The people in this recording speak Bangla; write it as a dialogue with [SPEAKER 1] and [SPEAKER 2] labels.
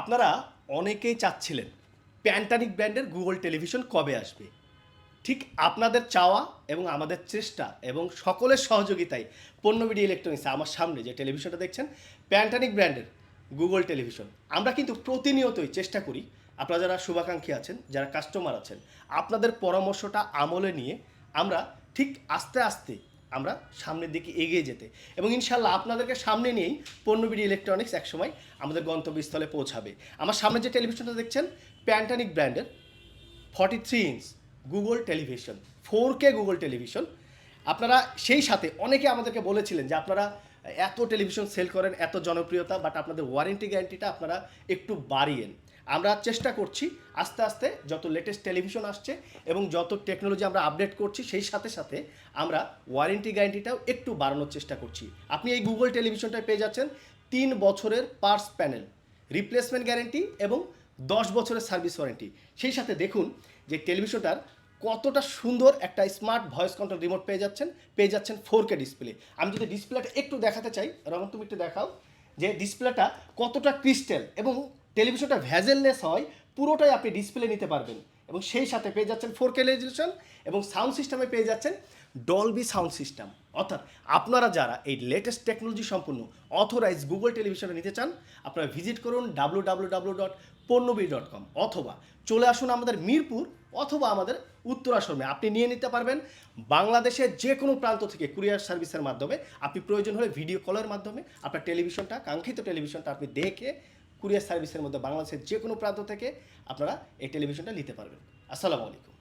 [SPEAKER 1] আপনারা অনেকেই চাচ্ছিলেন প্যান্টানিক ব্র্যান্ডের গুগল টেলিভিশন কবে আসবে। ঠিক আপনাদের চাওয়া এবং আমাদের চেষ্টা এবং সকলের সহযোগিতায় পণ্য পণ্যবিডি ইলেকট্রনিক্স আমার সামনে যে টেলিভিশনটা দেখছেন, প্যান্টানিক ব্র্যান্ডের গুগল টেলিভিশন। আমরা কিন্তু প্রতিনিয়তই চেষ্টা করি, আপনারা যারা শুভাকাঙ্ক্ষী আছেন, যারা কাস্টমার আছেন, আপনাদের পরামর্শটা আমলে নিয়ে আমরা ঠিক আস্তে আস্তে আমরা সামনের দিকে এগিয়ে যেতে। এবং ইনশাল্লাহ আপনাদেরকে সামনে নিয়েই পণ্যবিডি ইলেকট্রনিক্স একসময় আমাদের গন্তব্যস্থলে পৌঁছাবে। আমার সামনে যে টেলিভিশনটা দেখছেন প্যান্টানিক ব্র্যান্ডের forty three inch Google television four K Google television আপনারা সেই সাথে, অনেকে আমাদেরকে বলেছিলেন যে আপনারা এত টেলিভিশন সেল করেন, এত জনপ্রিয়তা বাট আপনাদের ওয়ারেন্টি গ্যারান্টিটা আপনারা একটু বাড়িয়েন। আমরা চেষ্টা করছি আস্তে আস্তে যত লেটেস্ট টেলিভিশন আসছে এবং যত টেকনোলজি আমরা আপডেট করছি, সেই সাথে সাথে আমরা ওয়ারেন্টি গ্যারেন্টিটাও একটু বাড়ানোর চেষ্টা করছি। আপনি এই গুগল টেলিভিশনটায় পেয়ে যাচ্ছেন তিন বছরের পার্স প্যানেল রিপ্লেসমেন্ট গ্যারেন্টি এবং দশ বছরের সার্ভিস ওয়ারেন্টি সেই সাথে দেখুন যে টেলিভিশনটার কতটা সুন্দর একটা স্মার্ট ভয়েস কন্ট্রোল রিমোট পেয়ে যাচ্ছেন পেয়ে যাচ্ছেন ফোর কে ডিসপ্লে আমি যদি ডিসপ্লেটা একটু দেখাতে চাই, রমন, তুমি একটু দেখাও যে ডিসপ্লেটা কতটা ক্রিস্টাল এবং টেলিভিশনটা ভ্যাজেললেস হয়, পুরোটাই আপনি ডিসপ্লে নিতে পারবেন। এবং সেই সাথে পেয়ে যাচ্ছেন ফোর কে রেজলিউশন এবং সাউন্ড সিস্টেমে পেয়ে যাচ্ছেন ডলবি সাউন্ড সিস্টেম অর্থাৎ আপনারা যারা এই লেটেস্ট টেকনোলজি সম্পূর্ণ অথরাইজ গুগল টেলিভিশনে নিতে চান, আপনারা ভিজিট করুন ডাব্লু ডাব্লু ডাব্লু ডট পণ্যবি ডট কম অথবা চলে আসুন আমাদের মিরপুর অথবা আমাদের উত্তরাশ্রমে। আপনি নিয়ে নিতে পারবেন বাংলাদেশের যে কোনো প্রান্ত থেকে কুরিয়ার সার্ভিসের মাধ্যমে। আপনি প্রয়োজন হলে ভিডিও কলের মাধ্যমে আপনার টেলিভিশনটা কাঙ্ক্ষিত টেলিভিশনটা আপনি দেখে কুরিয়ার সার্ভিসের মধ্যে বাংলাদেশের যে কোনো প্রান্ত থেকে আপনারা এই টেলিভিশনটা নিতে পারবেন। আসসালামু আলাইকুম।